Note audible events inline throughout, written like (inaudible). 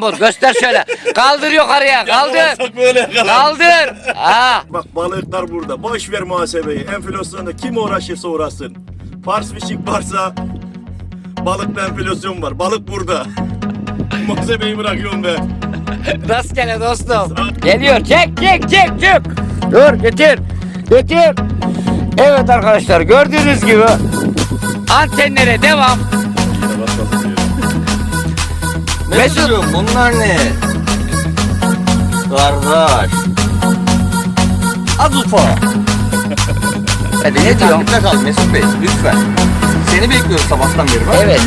Kambur göster şöyle. Kaldır yukarıya kaldır. Böyle. Kaldır. Ha. Bak balıklar burada. Boş ver muhasebeyi. Enflasyonda kim uğraşırsa uğraşsın. Pars fishing varsa balıkla enflasyon var. Balık burada. (laughs) Muhasebeyi bırakıyorum ben. Rastgele dostum. Geliyor. Çek çek çek çek. Dur getir. Getir. Evet arkadaşlar gördüğünüz gibi antenlere devam. Ne Mesut- bunlar ne? Kardeş. Az ufa. Hadi ne diyorsun? Takipte kal Mesut Bey lütfen. Seni bekliyoruz sabahtan beri bak. Evet.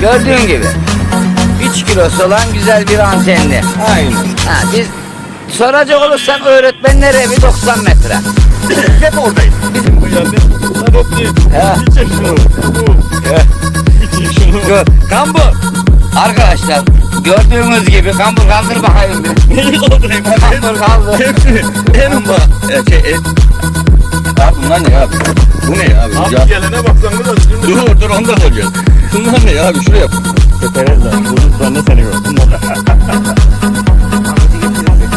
Gördüğün gibi 3 kilosu olan güzel bir antenli. Aynen. Ha, biz soracak olursan öğretmenlere bir 90 metre. Hep oradayız. Bu yani. Lan hop değil. Bir çek şunu. Bu. Çek şunu. Arkadaşlar gördüğünüz gibi kambur kaldır bakayım bir. (laughs) Neyi kaldırayım Kambur kaldır. Hepsini. En. E, şey, en... Abi bunlar ne abi? Bu ne ya abi? Abi Ya, gelene baksan da dur dur ondan alacağız. Bunlar ne ya abi? Şuraya yap. Tereza. Bunun ne seni gör.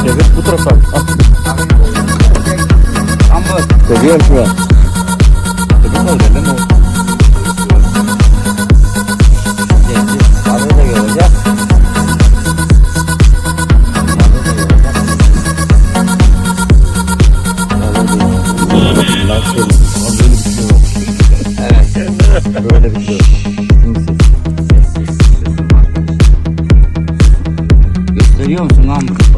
Evet bu tarafa. Kambur. Seviyorum şu an. Seviyorum orada Böyle bir şey yok. Gösteriyor musun lan bunu?